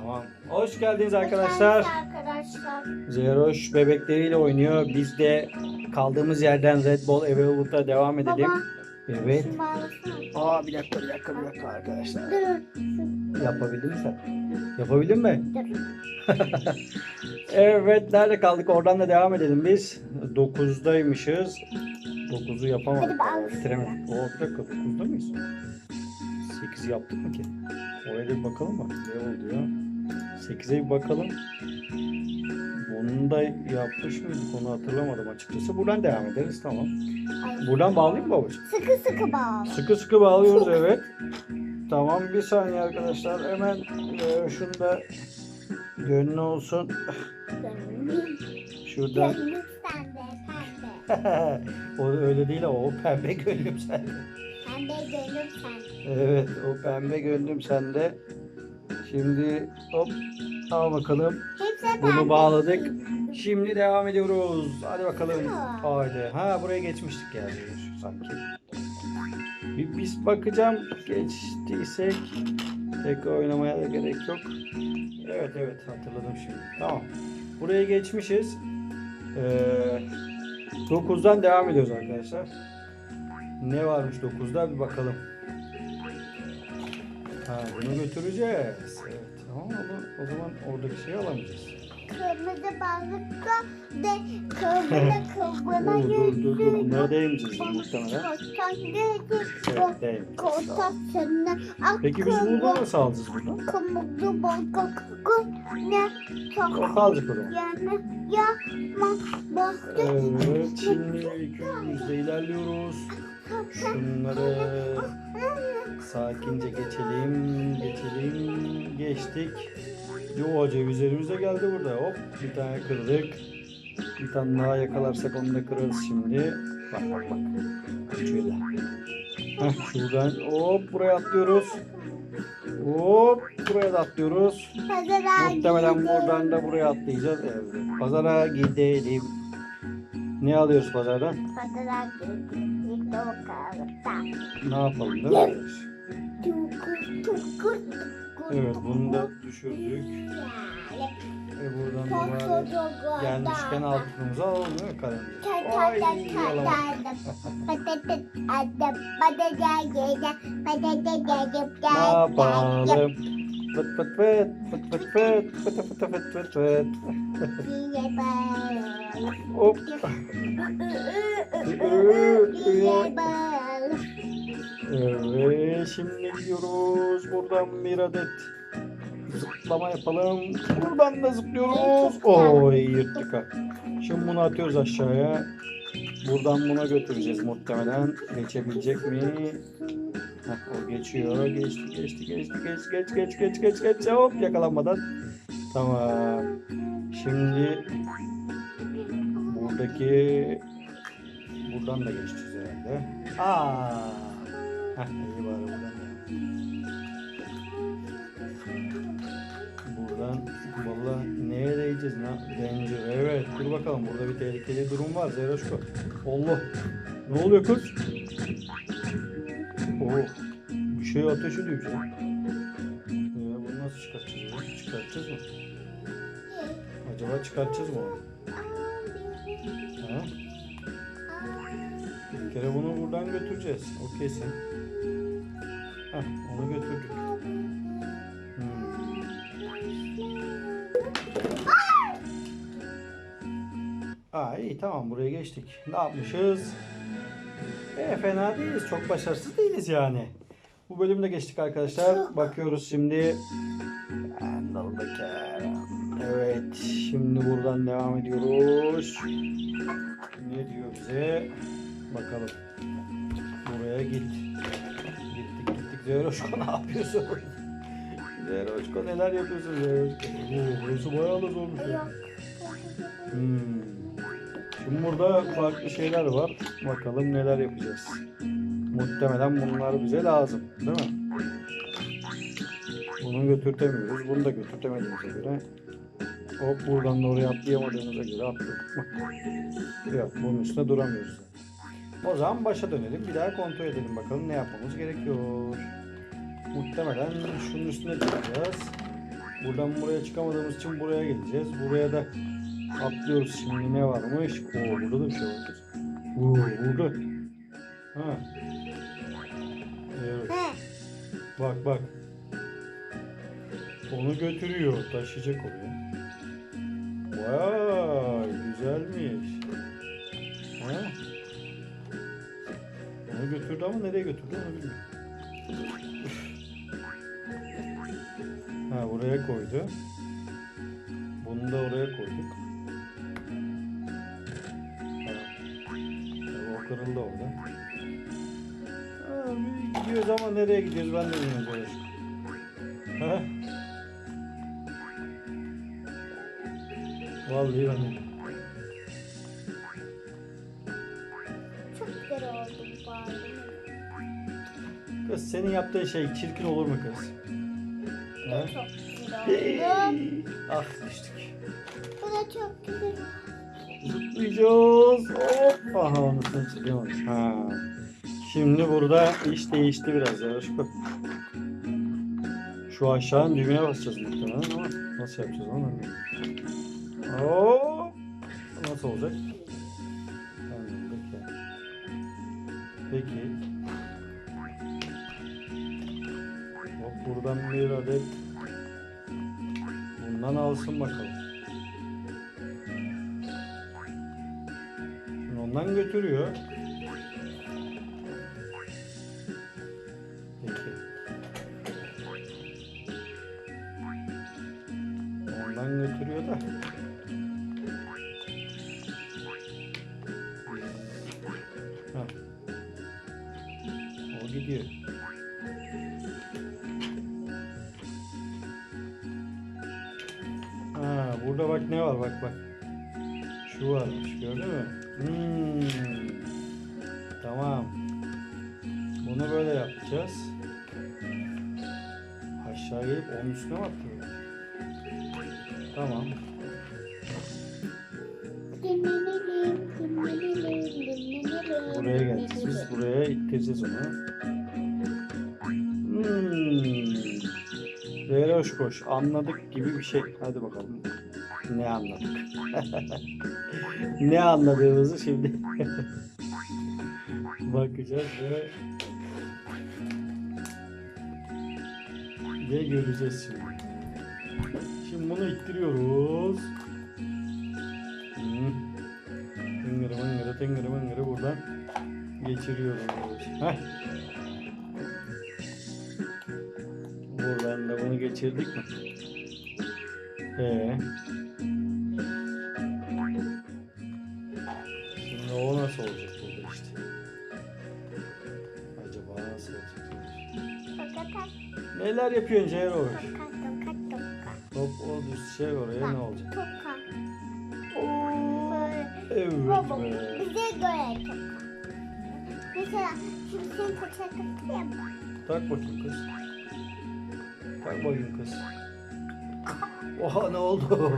Tamam. Hoş geldiniz arkadaşlar. Arkadaşlar. Zeroş bebekleriyle oynuyor. Biz de kaldığımız yerden Red Bull Evolved'a devam edelim. Baba. Evet. Aa bir dakika bir dakika bir dakika arkadaşlar. Dur. Yapabildin mi sen? Yapabildin mi? Dur. Evet nerede kaldık? Oradan da devam edelim biz. 9'daymışız. 9'u yapamadık. Bitiremedik. Oo bir dakika 9'da mıyız? 8 yaptık mı ki? Oraya da bir bakalım bak. Ne oldu ya? 8'e bir bakalım. Bunu da yapmış mıydık onu hatırlamadım açıkçası. Buradan devam ederiz tamam. Buradan bağlayayım mı babacığım? Sıkı sıkı bağla. Sıkı sıkı bağlıyoruz evet. Tamam bir saniye arkadaşlar. Hemen e, şunu da gönlü olsun. Şuradan. Gönlüm sende pembe. o öyle değil ama o pembe gönlüm sende. Pembe gönlüm sende. Evet o pembe gönlüm sende. Şimdi hop al bakalım. Hepsi Bunu bağladık. Şimdi devam ediyoruz. Hadi bakalım. Haydi. Ha buraya geçmiştik yani sanki. Bir, biz bakacağım geçtiysek tekrar oynamaya da gerek yok. Evet evet hatırladım şimdi. Tamam. Buraya geçmişiz. Ee, 9'dan devam ediyoruz arkadaşlar. Ne varmış 9'da bir bakalım. Ha bunu götüreceğiz. Evet tamam o, o zaman oradaki şeyi alamayacağız. Kırmızı balıkta de kırmızı kıvrına Oo, dur dur dur bunlara değmeyeceğiz muhtemelen. Yüzü. Evet seninle. Peki biz bunu nasıl alacağız buradan? Kırmızı balık ne çok O kalacak o zaman. yani baktı. Evet şimdi ilk önümüzde ilerliyoruz. Şunları sakince geçelim, geçelim, geçtik. Yo cevizlerimiz de geldi burada. Hop bir tane kırdık. Bir tane daha yakalarsak onu da kırarız şimdi. Bak bak bak. Şöyle. Heh, şuradan hop buraya atlıyoruz. Hop buraya da atlıyoruz. Pazara Muhtemelen gidelim. buradan da buraya atlayacağız. Evet. Pazara gidelim. Ne alıyoruz pazardan? Pazara gidelim. Ne yapalım değil mi? Evet bunu da düşürdük. E buradan da bari gelmişken altınımızı alalım değil mi kalemimizi? Ay yalan. Ne yapalım? Fıt fıt fıt fıt fıt fıt fıt fıt fıt fıt fıt. Hop. Evet şimdi gidiyoruz. Buradan bir adet zıplama yapalım. Buradan da zıplıyoruz. Oy yırttık ha. Şimdi bunu atıyoruz aşağıya. Buradan buna götüreceğiz muhtemelen. Geçebilecek mi? Heh, o geçiyor. Geçti, geçti, geçti, geç, geç, geç, geç, geç, geç. Hop yakalanmadan. Tamam. Şimdi buradaki buradan da geçeceğiz herhalde. Aa. Heh, iyi bari buradan da. Buradan valla neye değeceğiz? Ne? Danger. Evet dur bakalım burada bir tehlikeli durum var Zeroşko. Allah. Ne oluyor kız? Bir şey ateş ediyor bize. Ee, bunu nasıl çıkartacağız? ya? Çıkartacağız mı? Acaba çıkartacağız mı? Ha? Bir kere bunu buradan götüreceğiz. O kesin. Heh, onu götürdük. Hmm. Aa iyi tamam buraya geçtik. Ne yapmışız? E, fena değiliz. Çok başarısız değiliz yani. Bu bölümde geçtik arkadaşlar. Bakıyoruz şimdi. Evet. Şimdi buradan devam ediyoruz. Ne diyor bize? Bakalım. Buraya git. Gittik gittik. Zeroşko ne yapıyorsun? Zeroşko neler yapıyorsun Zeroşko? Burası bayağı da zormuş. Hmm. Şimdi burada farklı şeyler var. Bakalım neler yapacağız. Muhtemelen bunlar bize lazım. Değil mi? Bunu götürtemiyoruz. Bunu da götürtemediğimize göre. Hop buradan da oraya atlayamadığımıza göre atladık mı? Yok bunun üstüne duramıyoruz. O zaman başa dönelim. Bir daha kontrol edelim bakalım ne yapmamız gerekiyor. Muhtemelen şunun üstüne çıkacağız. Buradan buraya çıkamadığımız için buraya geleceğiz. Buraya da atlıyoruz şimdi ne varmış? Oo burada da bir şey var. Oo burada. Ha. Evet. Bak bak. Onu götürüyor. Taşıyacak oraya. Vay güzelmiş. Ha? Onu götürdü ama nereye götürdü onu bilmiyorum. Ha buraya koydu. Bunu da oraya koyduk. Kırıldı orada. Ha, gidiyoruz ama nereye gidiyoruz ben de bilmiyorum böyle. Vallahi ben de. Çok güzel oldu bari. Kız senin yaptığın şey çirkin olur mu kız? Ha? Çok güzel oldu. ah düştük. Bu da çok güzel oldu. Zıplayacağız. Hop. Aha onu sen çıkamamış. Ha. Şimdi burada iş değişti biraz ya. Şu, şu aşağının düğmeye basacağız muhtemelen ama nasıl yapacağız onu bilmiyorum. Hop. Nasıl olacak? Peki. Peki. Hop buradan bir adet bundan alsın bakalım. Ondan götürüyor. Peki. Ondan götürüyor da. Ha. O gidiyor. Ha, burada bak ne var bak bak. Şu varmış gördün mü? Hmm. Tamam. Bunu böyle yapacağız. Aşağı gelip onun üstüne mi atlıyoruz? Tamam. Buraya geleceğiz. Biz buraya ittireceğiz onu. Hmm. Veroş koş. Anladık gibi bir şey. Hadi bakalım. Ne anladık? ne anladığımızı şimdi bakacağız ve ve göreceğiz şimdi. Şimdi bunu ittiriyoruz. Tıngırı mıngırı tıngırı mıngırı buradan geçiriyoruz. Heh. Buradan da bunu geçirdik mi? Neler yapıyorsun Ceyroş? toka, toka, toka. Hop o düz şey oraya ne olacak? Toka. Oo, evet Baba, be. bize göre toka. Mesela şimdi sen toka takıyor mu? Tak bakayım kız. Tak bakayım kız. Oha ne oldu?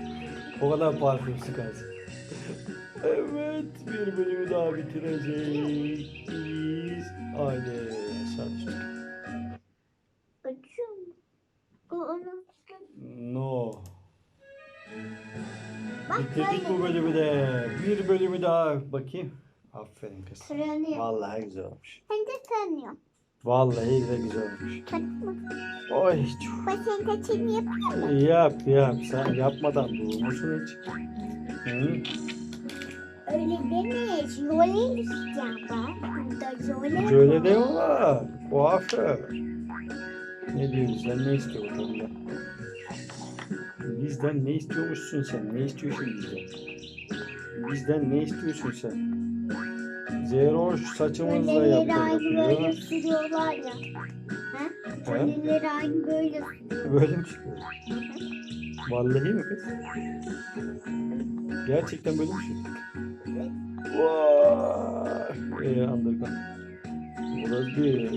o kadar parfüm sıkarsın. evet bir bölümü daha bitireceğiz. Haydi aşağı düştük. Bitirdik bu bölümü de. Bir bölümü daha bakayım. Aferin kız. Kırılıyor. Vallahi güzel olmuş. Ben de tanıyorum. Vallahi de güzel olmuş. Takma. Oy. Ben senin kaçını yapıyor mu? Yap yap sen yapmadan durmuşsun hiç. Hı? Öyle deme. Jole isteyeceğim ben. Burada Şöyle var. de var. Kuaför. Ne diyor bizden ne istiyor bakalım da. Bizden ne istiyormuşsun sen? Ne istiyorsun bizden? Bizden ne istiyorsun sen? Zero saçımızla Jölleri aynı böyle yapıyor. sürüyorlar ya. Ha? He? Jölleri aynı böyle sürüyor. Böyle mi çıkıyor? Vallahi mi kız? Gerçekten böyle mi çıkıyor? Vay! Ee, Amerikan. Burası süren.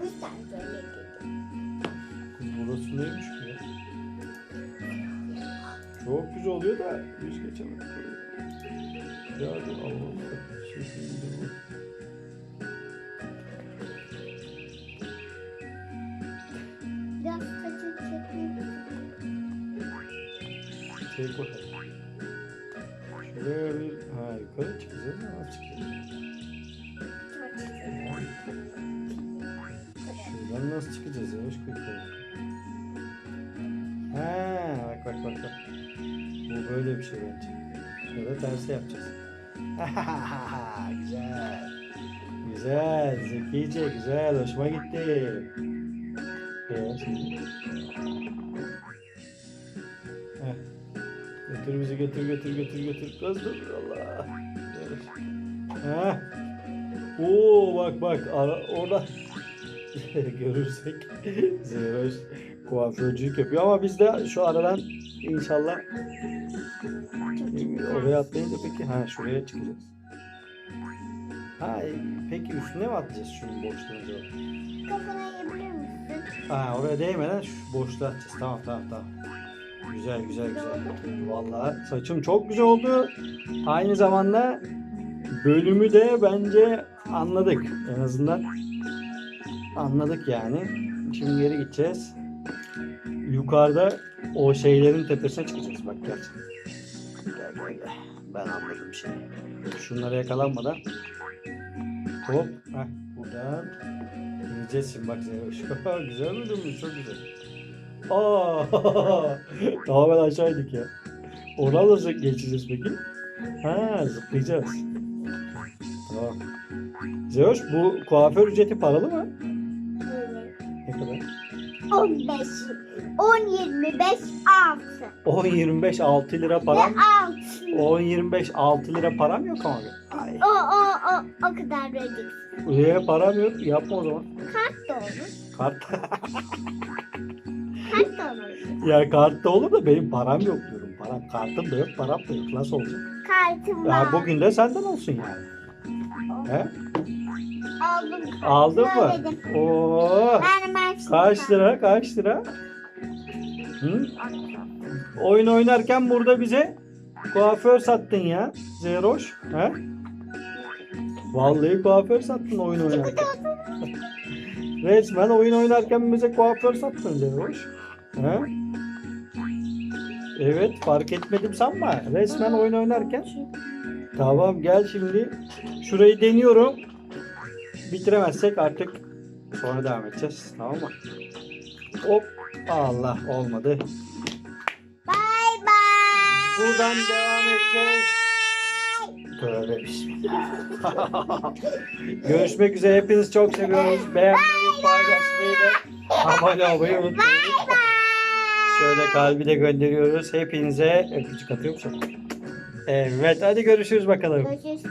O yüzden jöle dedim. Kız burası neymiş? Çok güzel oluyor da hiç geçemedik oraya. Ya dur Allah'ım. Şimdi şey Biraz kaçıp çekmek. Çek bakalım. Şuraya bir... Ha yukarı çıkacağız ama çıkacağız. Şuradan nasıl çıkacağız yavaş yukarı? Ha bak bak bak bak. Bu böyle bir şey bence. Ya da tersi yapacağız. güzel. Güzel. Zekice güzel. Hoşuma gitti. Evet. Heh. Götür bizi götür götür götür götür. Kız dur Allah. Heh. Oo bak bak ara, orada görürsek Zeroş kuaförcülük yapıyor ama biz de şu aradan inşallah oraya atlayınca peki ha şuraya çıkacağız. Ha e, peki üstüne mi atlayacağız şunun boşluğuna acaba? Kafana yiyebilir misin? Ha oraya değmeden şu boşluğa atacağız. Tamam tamam tamam. Güzel güzel güzel. Vallahi saçım çok güzel oldu. Aynı zamanda bölümü de bence anladık. En azından anladık yani. Şimdi geri gideceğiz. Yukarıda o şeylerin tepesine çıkacağız. Bak gel. Gel gel gel. Ben anladım şey. Şunlara yakalanmadan. Hop. Heh, buradan İneceğiz şimdi bak güzel mi durmuş? Çok güzel. Aa, tamamen aşağıydık ya. Oradan nasıl geçeceğiz peki? Ha zıplayacağız. Tamam. Zeroş bu kuaför ücreti paralı mı? Evet. Ne kadar? 15, 10, 25, 6. 10 25 6 lira Ve param. 6. 10 25 6 lira param yok ama. Ay. O, o, o, o kadar vereceksin. Buraya param yok. Yapma o zaman. Kart da olur. Kart. Kart da olur. ya kartta olur da benim param yok diyorum. Param kartım da yok, param da yok. Nasıl olacak? Kartım var. Ya bugün de senden olsun yani. He? Aldım. Aldın mı? Oo. Ben hemen Kaç lira? Kaç lira? Hı? Oyun oynarken burada bize kuaför sattın ya. Zeroş. He? Vallahi kuaför sattın oyun oynarken. Resmen oyun oynarken bize kuaför sattın Zeroş. He? Evet fark etmedim sanma. Resmen oyun oynarken. Tamam gel şimdi. Şurayı deniyorum. Bitiremezsek artık sonra devam edeceğiz. Tamam mı? Hop. Allah olmadı. Bye bye. Buradan devam edeceğiz. Tövbe bismillah. Görüşmek üzere. Hepinizi çok seviyoruz. Beğenmeyi, paylaşmayı ve abone olmayı unutmayın. Şöyle kalbi de gönderiyoruz. Hepinize öpücük atıyor musun? Evet hadi görüşürüz bakalım. Görüşürüz.